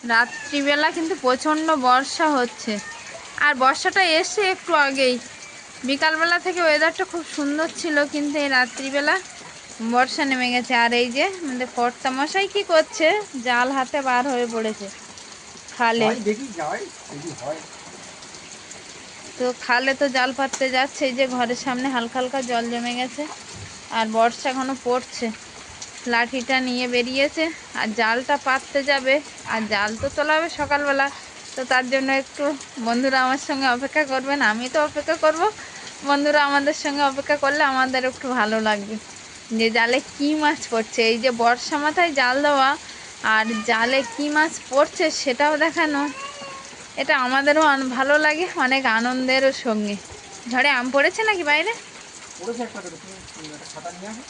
রাত্রিবেলা কিন্তু প্রচণ্ড বর্ষা হচ্ছে। আর বর্ষাটা এসে একটু আগেই। বিকালবেলা থেকে ওয়েদারটা খুব সুন্দর ছিল কিন্তু এই রাত্রিবেলা বর্ষা নেমে গেছে। আর এই যে আমাদের কর্তা মশাই কি করছে? জাল হাতে বার হয়ে পড়েছে খালে। তো খালে তো জাল পাততে যাচ্ছে এই যে ঘরের সামনে হালকা হালকা জল জমে গেছে। আর বর্ষা এখনও পড়ছে। লাঠিটা নিয়ে বেরিয়েছে, আর জালটা পাততে যাবে, আর জাল তো তোলা হবে সকালবেলা। তো তার জন্য একটু বন্ধুরা আমার সঙ্গে অপেক্ষা করবেন, আমি তো অপেক্ষা করব। বন্ধুরা আমাদের সঙ্গে অপেক্ষা করলে আমাদের একটু ভালো লাগবে। যে জালে কি মাছ পড়ছে, এই যে বর্ষা মাথায় জাল দেওয়া, আর জালে কি মাছ পড়ছে সেটাও দেখানো। এটা আমাদেরও ভালো লাগে, অনেক আনন্দেরও সঙ্গে। ঝড়ে আম পড়েছে নাকি বাইরে? পড়েছে একটা করে তুমি তুমি একটা খাতা নিয়ে আসো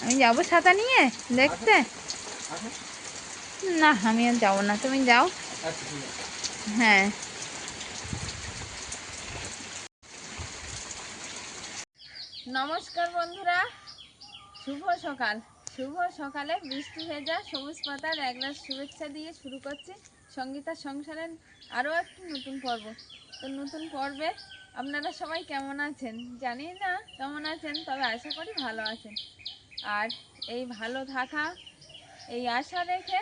আমি যাব ছাতা নিয়ে, দেখতে? না, আমি আর যাব না, তুমি যাও। হ্যাঁ। নমস্কার বন্ধুরা, শুভ সকাল। শুভ সকালে বৃষ্টি ভেজা সবুজ পাতার এক গ্লাস শুভেচ্ছা দিয়ে শুরু করছি সঙ্গীতা সংসারের আরও একটি নতুন পর্ব। তো নতুন পর্বে আপনারা সবাই কেমন আছেন? জানি না কেমন আছেন, তবে আশা করি ভালো আছেন। আর এই ভালো থাকা, এই আশা রেখে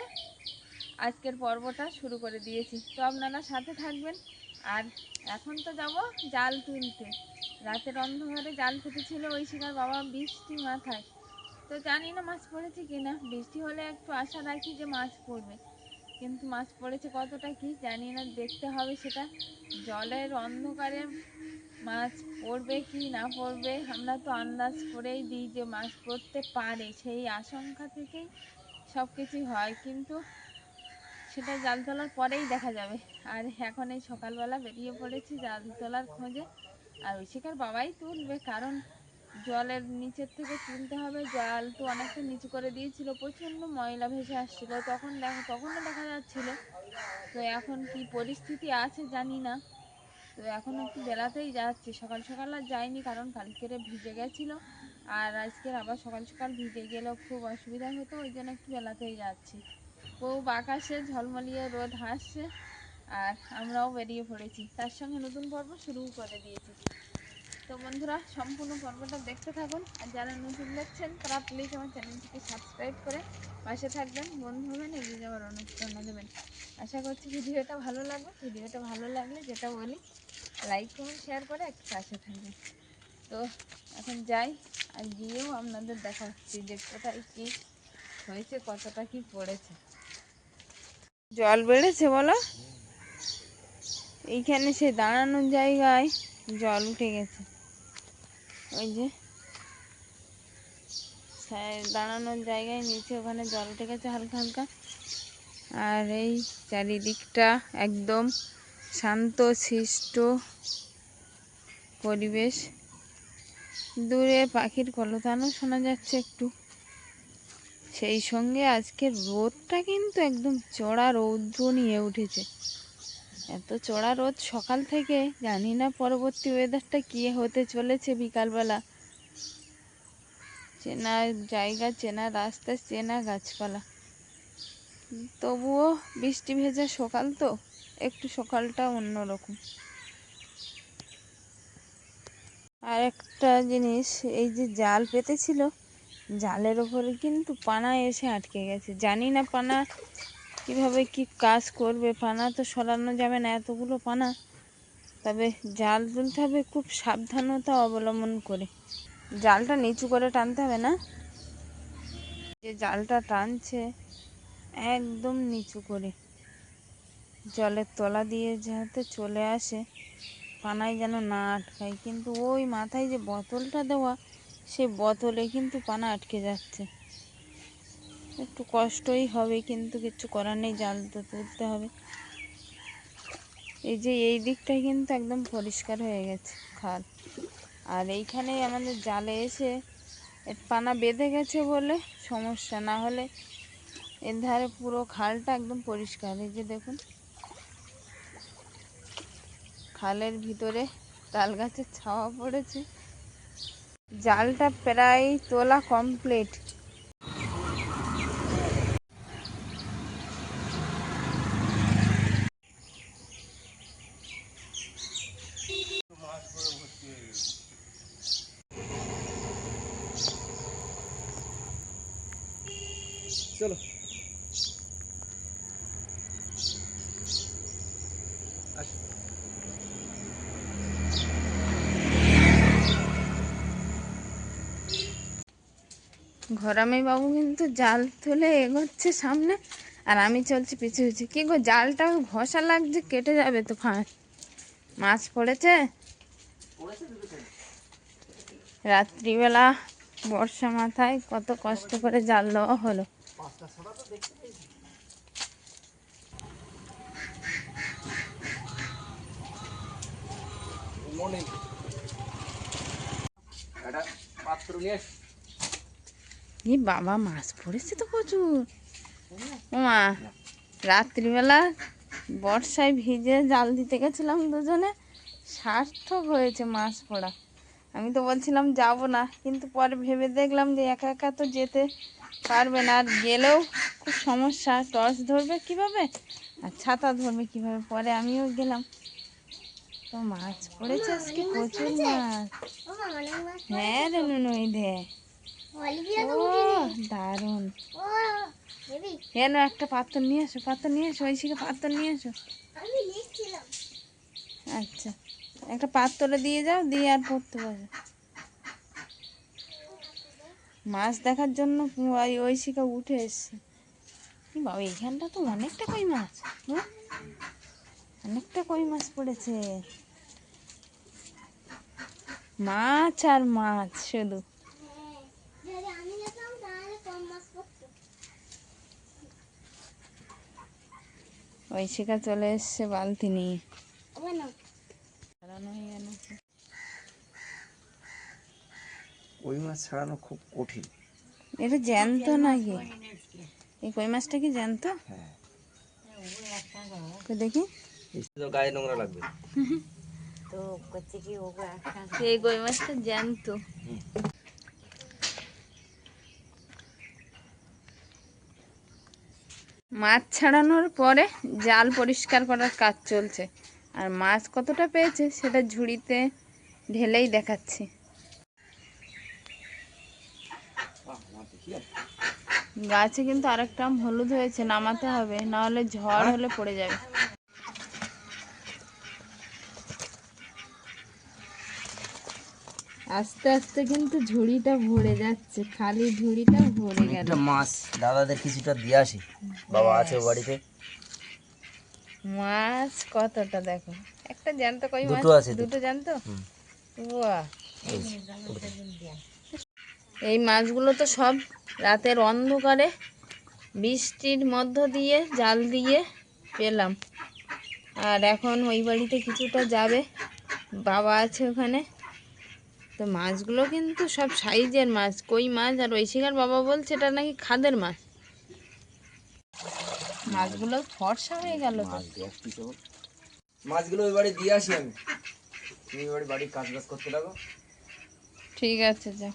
আজকের পর্বটা শুরু করে দিয়েছি। তো আপনারা সাথে থাকবেন। আর এখন তো যাব জাল তুলতে। রাতের অন্ধকারে জাল ফেটেছিল, ওই শিকার বাবা বৃষ্টি মাথায়। তো জানি না মাছ পড়েছে কি না বৃষ্টি হলে একটু আশা রাখি যে মাছ পড়বে। কিন্তু মাছ পড়েছে কতটা কি জানি না, দেখতে হবে সেটা। জলের অন্ধকারে মাছ পড়বে কি না পড়বে, আমরা তো আন্দাজ করেই দিই যে মাছ পড়তে পারে। সেই আশঙ্কা থেকেই সব কিছুই হয়, কিন্তু সেটা জাল তোলার পরেই দেখা যাবে। আর এখন এই সকালবেলা বেরিয়ে পড়েছি জাল তোলার খোঁজে। আর ঐশিকার বাবাই তুলবে, কারণ জলের নিচের থেকে তুলতে হবে। জাল তো অনেকটা নিচু করে দিয়েছিল, প্রচণ্ড ময়লা ভেসে আসছিল। তখন দেখা, তখনও দেখা যাচ্ছিল। তো এখন কি পরিস্থিতি আছে জানি না। তো এখন একটু বেলাতেই যাচ্ছি। সকাল সকাল আর যাইনি কারণ কালকেরে ভিজে গেছিল। আর আজকের আবার সকাল সকাল ভিজে গেলেও খুব অসুবিধা হতো, ওই জন্য একটু বেলাতেই যাচ্ছি। খুব আকাশে ঝলমলিয়ে রোদ হাসছে, আর আমরাও বেরিয়ে পড়েছি। তার সঙ্গে নতুন পর্ব শুরু করে দিয়েছি। তো বন্ধুরা, সম্পূর্ণ পর্বটা দেখতে থাকুন। আর যারা নতুন দেখছেন, তারা প্লিজ আমার চ্যানেলটিকে সাবস্ক্রাইব করে পাশে থাকবেন। বন্ধু হবেন, এগিয়ে যাওয়ার অনুপ্রেরণা দেবেন। আশা করছি ভিডিওটা ভালো লাগবে। ভিডিওটা ভালো লাগলে যেটা বলি লাইক কমেন্ট শেয়ার করে একটু পাশে থাকবেন। তো এখন যাই, আর গিয়েও আপনাদের দেখাচ্ছি যে কোথায় কী হয়েছে, কতটা কি পড়েছে। জল বেড়েছে বলো? এইখানে সে দাঁড়ানোর জায়গায় জল উঠে গেছে। ওই যে। দাঁড়ানোর জায়গায় নিচে ওখানে জল উঠে গেছে হালকা হালকা। আর এই চারিদিকটা একদম শান্ত শিষ্ট পরিবেশ। দূরে পাখির কলতানও শোনা যাচ্ছে একটু। সেই সঙ্গে আজকে রোদটা কিন্তু একদম চড়া রৌদ্র নিয়ে উঠেছে। এত চড়া রোদ সকাল থেকে, জানি না পরবর্তী ওয়েদারটা কী হতে চলেছে বিকালবেলা। চেনা জায়গা, চেনা রাস্তা, চেনা গাছপালা। তবুও বৃষ্টি ভেজা সকাল তো, একটু সকালটা অন্যরকম। আর একটা জিনিস, এই যে জাল পেতেছিল, জালের ওপরে কিন্তু পানা এসে আটকে গেছে। জানি না পানা কীভাবে কি কাজ করবে? পানা তো সরানো যাবে না, এতগুলো পানা। তবে জাল তুলতে হবে খুব সাবধানতা অবলম্বন করে। জালটা নিচু করে টানতে হবে না? যে জালটা টানছে, একদম নিচু করে। জলের তলা দিয়ে যাতে চলে আসে, পানায় যেন না আটকায়। কিন্তু ওই মাথায় যে বোতলটা দেওয়া, সেই বোতলে কিন্তু পানা আটকে যাচ্ছে। একটু কষ্টই হবে, কিন্তু কিছু করার নেই, জাল তো তুলতে হবে। এই যে এই দিকটাই কিন্তু একদম পরিষ্কার হয়ে গেছে খাল। আর এইখানেই আমাদের জালে এসে পানা বেঁধে গেছে বলে সমস্যা, না হলে এর ধারে পুরো খালটা একদম পরিষ্কার। এই যে দেখুন, খালের ভিতরে তাল গাছের ছাওয়া পড়েছে। জালটা প্রায় তোলা কমপ্লিট চলো আসো। ঘরামি বাবু কিন্তু জাল তুলে এগোচ্ছে সামনে আর আমি চলছি পিছু পিছু। কি গো জালটা ঘষা লাগছে কেটে যাবে তো খান। মাছ পড়েছে? রাত্রিবেলা বর্ষা মাথায় কত কষ্ট করে জাল দেওয়া হলো। একটা পাত্র নিয়ে এই বাবা মাছ পড়েছে তো প্রচুর। মা রাত্রিবেলা বর্ষায় ভিজে জাল দিতে গেছিলাম দুজনে, সার্থক হয়েছে মাছ পড়া। আমি তো বলছিলাম যাব না, কিন্তু পরে ভেবে দেখলাম যে একা একা তো যেতে পারবে না, আর গেলেও খুব সমস্যা, টর্চ ধরবে কীভাবে, আর ছাতা ধরবে কীভাবে, পরে আমিও গেলাম। তো মাছ পড়েছে আজকে প্রচুর মাছ। হ্যাঁ রে নুনুই দে ও দারুণ। কেন একটা পাত্র নিয়ে এসো পাত্র নিয়ে এসো ঐশীকে পাত্র নিয়ে এসো। আচ্ছা একটা পাত্রে দিয়ে যাও দিয়ে আর পড়তে পারো মাছ দেখার জন্য ওই ঐশিকা উঠে এসছে। কি বাবা এইখানটা তো অনেকটা কই মাছ? অনেকটা কই মাছ পড়েছে। মাছ আর মাছ শুধু। ঐশিকা চলে এসছে বালতি নিয়ে। ছাড়ানো হয়ে গেল ওই মাছ ছাড়ানো খুব কঠিন। এটা জ্যান্ত নাকি? এই কই মাছটা কি জ্যান্ত? হ্যাঁ। দেখি। তো গায়ে নোংরা লাগবে। এই কই মাছটা জ্যান্ত। মাছ ছাড়ানোর পরে জাল পরিষ্কার করার কাজ চলছে। আর মাছ কতটা পেয়েছে সেটা ঝুড়িতে ঢেলেই দেখাচ্ছি। গাছে কিন্তু আরেকটা হলুদ হয়েছে, নামাতে হবে, নাহলে ঝড় হলে পড়ে যাবে। আস্তে আস্তে কিন্তু ঝুড়িটা ভরে যাচ্ছে খালি ঝুড়িটা ভরে গেল। একটা মাছ দাদাদের কিছুটা দিয়ে আসি। বাবা আছে বাড়িতে। মাছ কতটা দেখো? একটা জ্যান্ত কই মাছ? দুটো আছে, দুটো জ্যান্ত হুম। বাহ এই মাছগুলো তো সব রাতের অন্ধকারে বৃষ্টির মধ্য দিয়ে জাল দিয়ে পেলাম। আর এখন ওই বাড়িতে কিছুটা যাবে। বাবা আছে ওখানে। তো মাছগুলো কিন্তু সব সাইজের মাছ। কই মাছ আর ঐশিকার বাবা বলছে এটা নাকি খাদের মাছ। মাছগুলো ফর্সা হয়ে গেল মাছগুলো ওই বাড়ি দিয়ে আসি আমি। তুমি ওই বাড়ি কাজ বাজ করতে লাগো। ঠিক আছে যা।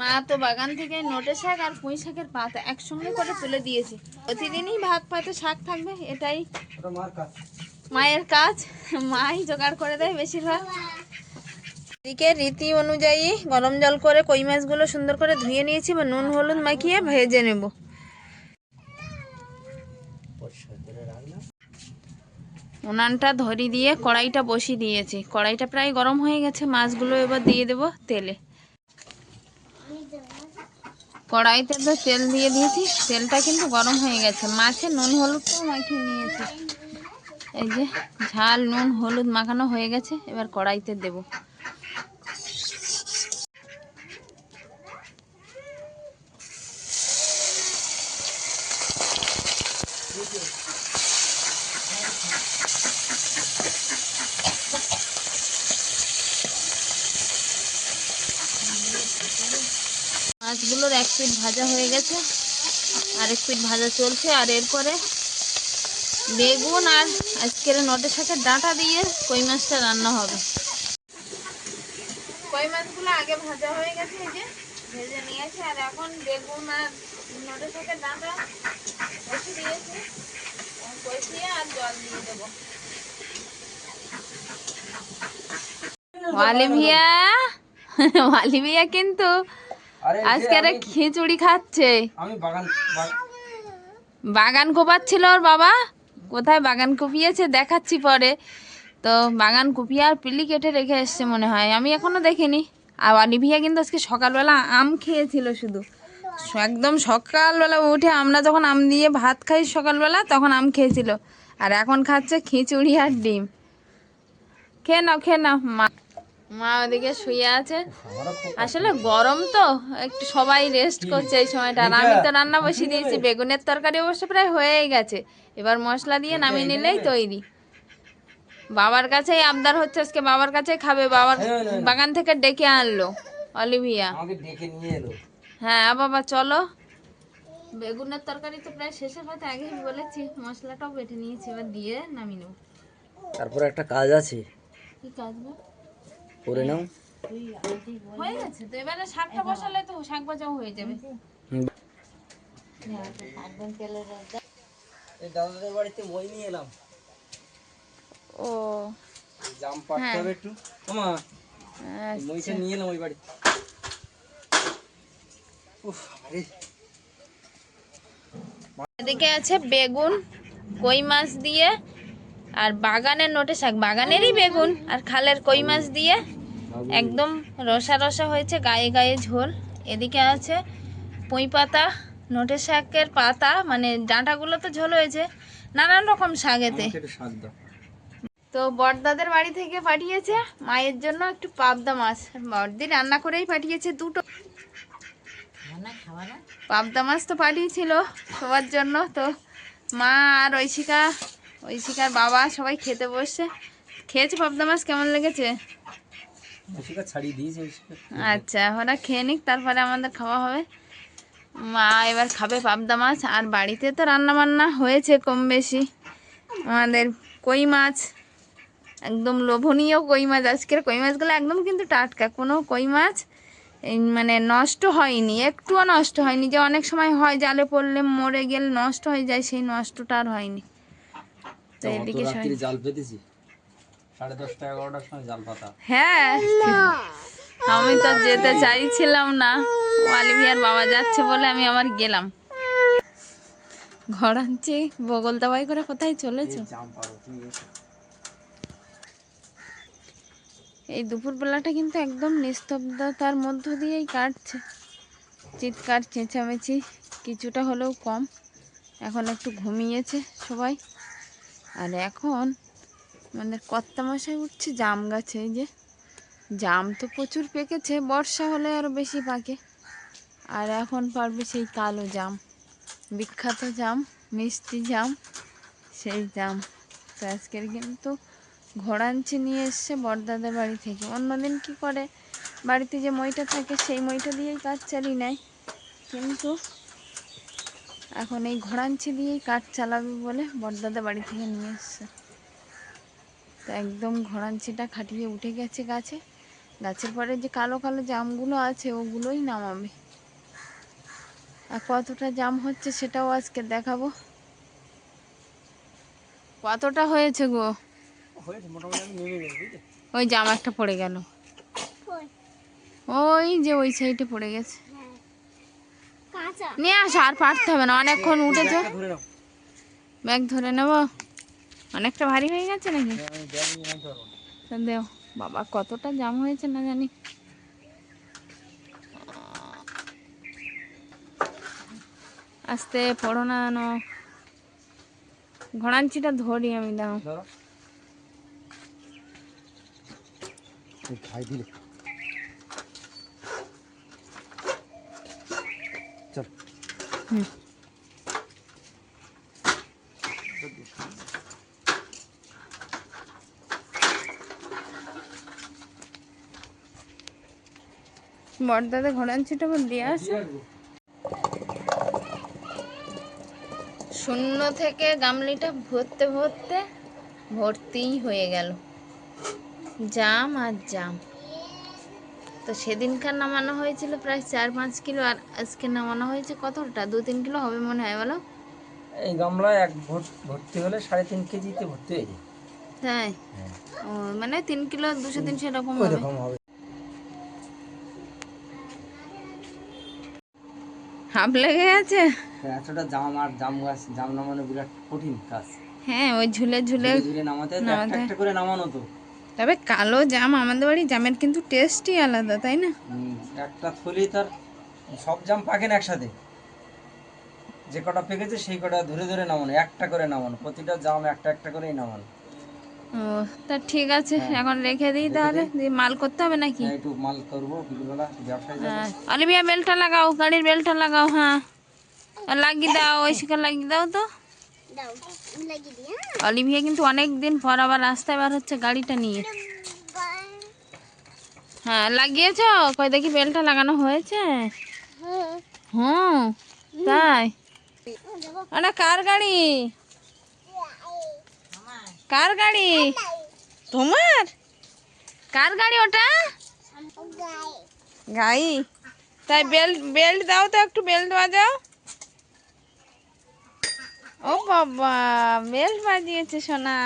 মা তো বাগান থেকে নোটে শাক আর পুঁই শাকের পাতা একসঙ্গে করে তুলে দিয়েছে। প্রতিদিনই ভাগ পাতে শাক থাকবে এটাই মায়ের কাজ। মাই জোগাড় করে দেয় বেশিরভাগ। এদিকে রীতি অনুযায়ী গরম জল করে কই মাছগুলো সুন্দর করে ধুয়ে নিয়েছি বা নুন, হলুদ মাখিয়ে ভেজে নেব। উনানটা ধরি দিয়ে কড়াইটা বসিয়ে দিয়েছি। কড়াইটা প্রায় গরম হয়ে গেছে, মাছগুলো এবার দিয়ে দেব তেলে। কড়াইতে তো তেল দিয়ে দিয়েছি, তেলটা কিন্তু গরম হয়ে গেছে। মাছে নুন, হলুদটাও মাখিয়ে নিয়েছি। এই যে ঝাল নুন, হলুদ মাখানো হয়ে গেছে, এবার কড়াইতে দেব। মাছগুলোর এক পিঠ ভাজা হয়ে গেছে। আর এক পিঠ ভাজা চলছে। আর এরপরে বেগুন আর আজকের নটে সাথে ডাঁটা দিয়ে কই মাছটা রান্না হবে। কই মাছগুলো আগে ভাজা হয়ে গেছে এই যে ভেজে নিয়েছি। আর এখন বেগুন আর নটে সাথে ডাঁটা বসে দিয়েছি। কষিয়ে আর জল দিয়ে দেবো। ওয়ালি ভিয়া ওয়ালি ভিয়া কিন্তু আজকে আরে খিচুড়ি খাচ্ছে। আমি বাগান বাগান কোপাচ্ছিল ওর বাবা। কোথায় বাগান কুপিয়েছে দেখাচ্ছি পরে। তো বাগান কুপিয়ে আর পিলি কেটে রেখে এসছে মনে হয়। আমি এখনও দেখিনি। আর অলিভিয়া কিন্তু আজকে সকালবেলা আম খেয়েছিল শুধু। একদম সকালবেলা উঠে আমরা যখন আম দিয়ে ভাত খাই সকালবেলা তখন আম খেয়েছিল। আর এখন খাচ্ছে খিচুড়ি আর ডিম। খেয়ে নাও খেয়ে নাও মা মা ওদিকে শুয়ে আছে। আসলে গরম তো একটু সবাই রেস্ট করছে এই সময়টা। আর আমি তো রান্না বসিয়ে দিয়েছি বেগুনের তরকারি অবশ্য প্রায় হয়েই গেছে। এবার মশলা দিয়ে নামিয়ে নিলেই তৈরি। বাবার কাছেই আবদার হচ্ছে আজকে বাবার কাছেই খাবে। বাবার। বাগান থেকে ডেকে আনলো অলিভিয়া। হ্যাঁ বাবা চলো। বেগুনের তরকারি তো প্রায় শেষের পথে আগেই বলেছি। মশলাটাও বেটে নিয়েছি এবার দিয়ে নামিয়ে নেব। তারপরে একটা কাজ আছে। কি কাজ গো? করে নাও। হয়ে গেছে তো এবারে শাকটা বসালে তো শাক ভাজাও হয়ে যাবে। এই দাদাদের বাড়িতে মই নিয়ে এলাম। ও। জাম হ্যাঁ। হবে একটু। ওমা মইটা নিয়ে এলাম ওই বাড়ি উফ আরে এদিকে আছে বেগুন কই মাছ দিয়ে আর বাগানের নোটে শাক। বাগানেরই বেগুন আর খালের কই মাছ দিয়ে। একদম রসা রসা হয়েছে গায়ে গায়ে ঝোল। এদিকে আছে পুঁই পাতা নোটে শাকের পাতা মানে ডাঁটাগুলো তো ঝোল হয়েছে নানান রকম শাক এতে তো বড়দাদের বাড়ি থেকে পাঠিয়েছে মায়ের জন্য একটু পাবদা মাছ। বড়দি রান্না করেই পাঠিয়েছে দুটো। পাবদা মাছ তো পাঠিয়েছিল সবার জন্য। তো মা আর ঐশিকা ঐশিকার বাবা সবাই খেতে বসছে। খেয়েছে পাবদা মাছ? কেমন লেগেছে? আচ্ছা ওরা খেয়ে নিক তারপরে আমাদের খাওয়া হবে। মা এবার খাবে পাবদা মাছ আর বাড়িতে তো রান্না বান্না হয়েছে কম বেশি। আমাদের কই মাছ একদম লোভনীয় কই মাছ। আজকের কই মাছগুলো একদম কিন্তু টাটকা কোনো কই মাছ মানে নষ্ট হয়নি একটুও নষ্ট হয়নি। যে অনেক সময় হয় জালে পড়লে মরে গেলে নষ্ট হয়ে যায় সেই নষ্টটা আর হয়নি। তো এদিকে জাল পেতেছি? সাড়ে দশটা এগারোটার সময় জাল পাতা হ্যাঁ। আমি তো যেতে চাইছিলাম না। অলিভিয়ার বাবা যাচ্ছে বলে আমি আবার গেলাম। ঘর আনছি বগল দাবাই করে কোথায় চলেছো। এই দুপুরবেলাটা কিন্তু একদম নিস্তব্ধতার মধ্য দিয়েই কাটছে। চিৎকার চেঁচামেচি কিছুটা হলেও কম। এখন একটু ঘুমিয়েছে সবাই। আর এখন আমাদের কর্তা মশাই উঠছে, জাম গাছে, এই যে। জাম তো প্রচুর পেকেছে, বর্ষা হলে আরও বেশি পাকে। আর এখন পারবে সেই কালো জাম, বিখ্যাত জাম, মিষ্টি জাম, সেই জাম। তো আজকের কিন্তু ঘোড়াঞ্চি নিয়ে এসছে বড়দাদের বাড়ি থেকে। অন্যদিন কি করে? বাড়িতে যে মইটা থাকে, সেই মইটা দিয়েই কাজ চালিয়ে নেয়। কিন্তু এখন এই ঘোড়াঞ্চি দিয়েই কাজ চালাবে বলে বড়দাদা বাড়ি থেকে নিয়ে এসছে। তো একদম ঘোড়াঞ্চিটা খাটিয়ে উঠে গেছে গাছে। গাছের পরে যে কালো কালো জামগুলো আছে ওগুলোই নামাবে। আর কতটা জাম হচ্ছে সেটাও আজকে দেখাবো। কতটা হয়েছে গো? ওই জাম একটা পড়ে গেল। ওই। যে ওই সাইডে পড়ে গেছে। নিয়ে আসো আর পারতে হবে না অনেকক্ষণ উঠেছে। ব্যাগ ধরে নেব? অনেকটা ভারী হয়ে গেছে নাকি। তা। দেও বাবা কতটা জাম হয়েছে না জানি। আস্তে পড়ো না নো ঘোড়াঞ্চিটা ধরি আমি দাও। ধরো। এই খাই দিলে। চল। হুম। বড়দাদা ঘোড়াঞ্চিটা আবার দিয়ে আসে। শূন্য থেকে গামলিটা ভরতে ভরতে ভর্তিই হয়ে গেল। জাম আর জাম। তো সেদিনকার নামানো হয়েছিল প্রায় চার পাঁচ কিলো আর আজকে নামানো হয়েছে কতটা? দু তিন কিলো হবে মনে হয় বলো। এই গামলায় এক ভর্তি হলে সাড়ে তিন কেজিতে ভর্তি হয়ে যায়। তাই? ও মানে তিন কিলো দুশো তিনশো এরকম হবে। হাফ লেগে গেছে? এতটা জাম আর জাম গাছ জাম নামানো বিরাট কঠিন কাজ। হ্যাঁ ওই ঝুলে ঝুলে ধীরে নামাতে একটা একটা করে নামানো তো। তবে কালো জাম আমাদের বাড়ি জামের কিন্তু টেস্টই আলাদা তাই না? একটা থলি তার সব জাম পাকে না একসাথে। যে কটা পেকেছে সেই কটা ধরে ধরে নামানো একটা করে নামানো প্রতিটা জাম একটা একটা করেই নামানো। ও তা ঠিক আছে এখন রেখে দিই তাহলে। দিয়ে মাল করতে হবে নাকি? হ্যাঁ, একটু মাল করব বিকেলবেলা ব্যবসায় যাব। হ্যাঁ। অলিভিয়া বেলটা লাগাও গাড়ির বেলটা লাগাও হ্যাঁ। আর লাগিয়ে দাও ওই শিকার লাগিয়ে দাও তো। অলিভিয়া কিন্তু অনেক দিন পর আবার রাস্তায় বার হচ্ছে গাড়িটা নিয়ে। হ্যাঁ লাগিয়েছ? কই দেখি বেলটা লাগানো হয়েছে? হুম তাই। ওটা কার গাড়ি? কার গাড়ি? তোমার? কার গাড়ি ওটা? গাই। তাই বেল্ট বেল্ট দাও তো, একটু বেল্ট বাজাও। ও বাবা, বেল্ট বাজিয়েছে সোনা।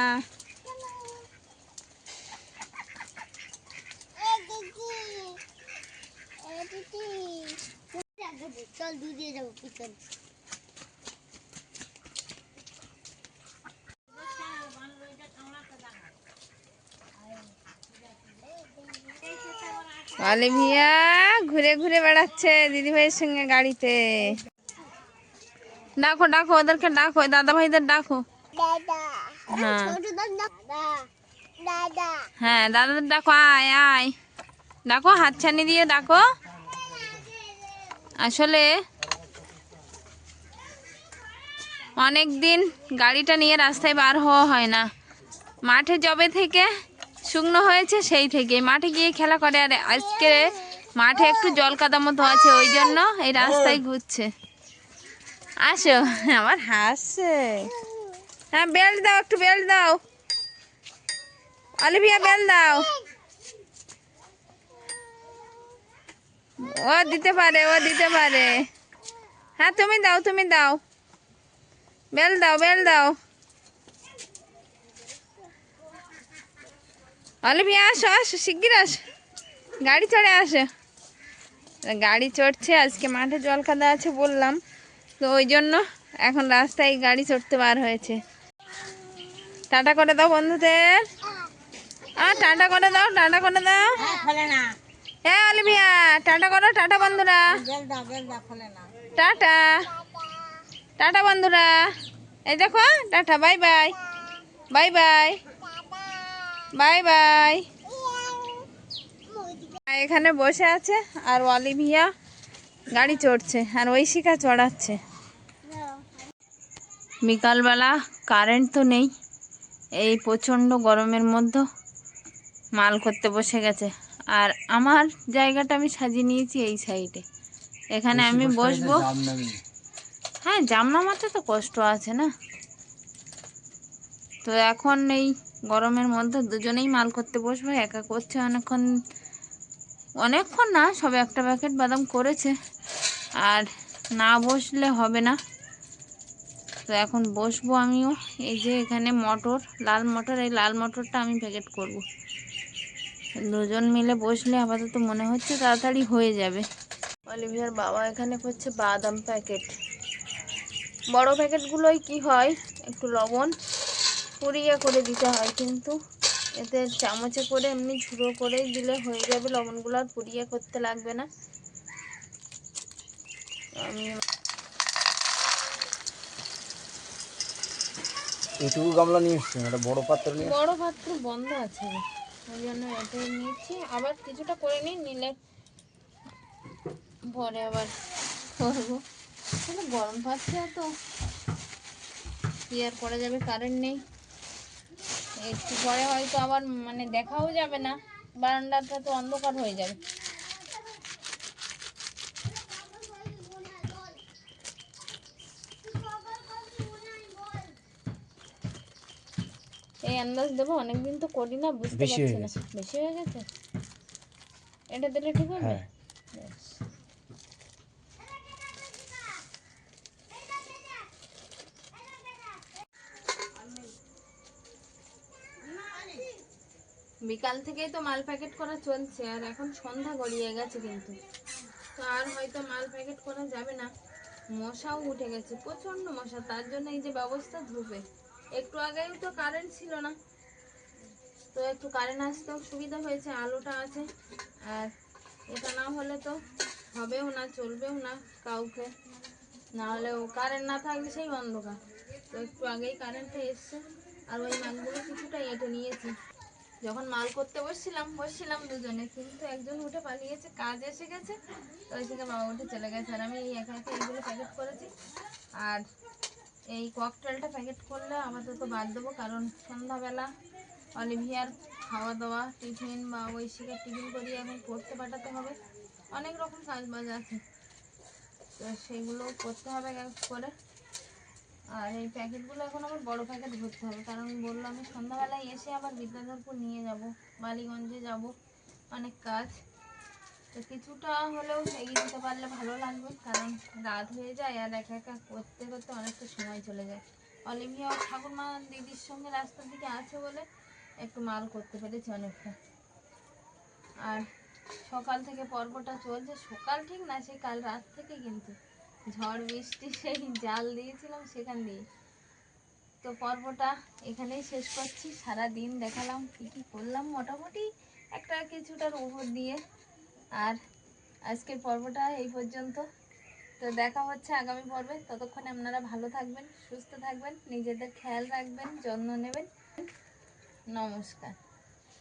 চল যাব পিছন। অলিভিয়া ঘুরে ঘুরে বেড়াচ্ছে দিদিভাইয়ের সঙ্গে গাড়িতে। ডাকো ডাকো ওদেরকে ডাকো দাদা ভাইদের ডাকো। হ্যাঁ। দাদা হ্যাঁ দাদাদের ডাকো আয় আয়। ডাকো হাতছানি দিয়ে ডাকো। আসলে অনেক দিন গাড়িটা নিয়ে রাস্তায় বার হওয়া হয় না। মাঠে জবে থেকে শুকনো হয়েছে সেই থেকে। মাঠে গিয়ে খেলা করে আর আজকে মাঠে একটু জল কাদা মতো আছে, ওই জন্য এই রাস্তায় ঘুরছে। আসো, আমার হাসছে। হ্যাঁ বেল্ট দাও, একটু বেল্ট দাও। অলিভিয়া, বেল দাও। ও দিতে পারে, ও দিতে পারে। হ্যাঁ তুমি দাও তুমি দাও। বেল দাও বেল দাও। অলিভিয়া আসো আসো শিগগির আসো। গাড়ি চড়ে আসো। গাড়ি চড়ছে আজকে মাঠে জল কাদা আছে বললাম। তো ওই জন্য এখন রাস্তায় গাড়ি চড়তে বার হয়েছে। টাটা করে দাও বন্ধুদের। আর টাটা করে দাও টাটা করে দাও। হ্যাঁ অলিভিয়া টাটা করো টাটা বন্ধুরা। টাটা। টাটা বন্ধুরা। এই দেখো tata bye bye. Bye bye. Bye bye. এখানে বসে আছে আর অলিভিয়া গাড়ি চড়ছে আর ঐশিকা চড়াচ্ছে। বিকালবেলা কারেন্ট তো নেই এই প্রচণ্ড গরমের মধ্যে মাল করতে বসে গেছে। আর আমার জায়গাটা আমি সাজিয়ে নিয়েছি এই সাইডে এখানে আমি বসবো। হ্যাঁ জাম নামাতে তো কষ্ট আছে না? তো এখন এই গরমের মধ্যে দুজনেই মাল করতে বসবো, একা করছে অনেকক্ষণ। অনেকক্ষণ না, সবে একটা প্যাকেট বাদাম করেছে। আর না বসলে হবে না। তো এখন বসবো আমিও। এই যে এখানে মটর, লাল মটর, এই লাল মটরটা আমি প্যাকেট করব। দুজন মিলে বসলে আপাতত মনে হচ্ছে তাড়াতাড়ি হয়ে যাবে। অলিভিয়ার বাবা এখানে করছে বাদাম প্যাকেট বড় প্যাকেটগুলোই কি হয়? একটু লবণ। পুড়িয়ে করে দিতে হয় কিন্তু এতে চামচে করে এমনি ঝুড়ো করেই দিলে হয়ে যাবে লবণগুলো আর পুড়িয়ে করতে লাগবে না। আমি এইটুকু গামলা নিয়ে এসছি একটা বড় পাত্র নিয়ে বড় পাত্র বন্ধ আছে ওই জন্য এটা নিয়েছি। আবার কিছুটা করে নিই নিলে পরে আবার করব। গরম পাচ্ছে তো কি আর করা যাবে কারেন্ট নেই। একটু পরে হয়তো আবার মানে দেখাও যাবে না। বারান্দাটা তো অন্ধকার হয়ে যাবে। এই আন্দাজ দেবো অনেকদিন তো করি না বুঝতে পারছি না। বেশি হয়ে গেছে? এটা দিলে ঠিক হবে? বিকাল থেকেই তো মাল প্যাকেট করা চলছে, আর এখন সন্ধ্যা গড়িয়ে গেছে কিন্তু। তো আর হয়তো মাল প্যাকেট করা যাবে না। মশাও উঠে গেছে প্রচণ্ড মশা, তার জন্য এই যে ব্যবস্থা ধূপে একটু আগেও তো কারেন্ট ছিল না। তো একটু কারেন্ট আসতেও সুবিধা হয়েছে, আলোটা আছে। আর এটা না হলে তো হবেও না, চলবেও না কাউকে। না হলে কারেন্ট না থাকলে সেই অন্ধকার। তো একটু আগেই কারেন্টটা এসছে, আর ওই মালগুলো কিছুটা এঁটে নিয়েছি। যখন মাল করতে বসছিলাম বসছিলাম দুজনে। কিন্তু একজন উঠে পালিয়েছে, কাজ এসে গেছে। তো ওই থেকে বাবা উঠে চলে গেছে। আর আমি এই একা এইগুলো প্যাকেট করেছি। আর এই ককটেলটা প্যাকেট করলে আপাতত বাদ দেবো, কারণ সন্ধ্যাবেলা অলিভিয়ার খাওয়া দাওয়া টিফিন বা ঐশিকার টিফিন করিয়ে এখন পড়তে পাঠাতে হবে। অনেক রকম কাজ বাজ আছে। তো সেগুলো করতে হবে করে। আর এই প্যাকেটগুলো এখন আবার বড় প্যাকেট ভরতে হবে, কারণ বলল আমি সন্ধ্যাবেলায় এসে আবার বিদ্যাধরপুর নিয়ে যাব, বালিগঞ্জে যাব, অনেক কাজ। তো কিছুটা হলেও এগিয়ে দিতে পারলে ভালো লাগবে, কারণ রাত হয়ে যায় আর একা একা করতে করতে অনেকটা সময় চলে যায়। অলিভিয়া ঠাকুরমা দিদির সঙ্গে রাস্তার দিকে আছে বলে একটু মাল করতে পেরেছি অনেকটা। আর সকাল থেকে পর্বটা চলছে, সকাল ঠিক না সেই কাল রাত থেকে কিন্তু। ঝড়, বৃষ্টি, সেই জাল দিয়েছিলাম সেখান দিয়ে। তো পর্বটা এখানেই শেষ করছি। সারা দিন দেখালাম কী কী করলাম মোটামুটি। একটা কিছুটার উপর দিয়ে। আর আজকের পর্বটা এই পর্যন্ত। তো দেখা হচ্ছে আগামী পর্বে। ততক্ষণে আপনারা ভালো থাকবেন, সুস্থ থাকবেন, নিজেদের খেয়াল রাখবেন, যত্ন নেবেন। নমস্কার।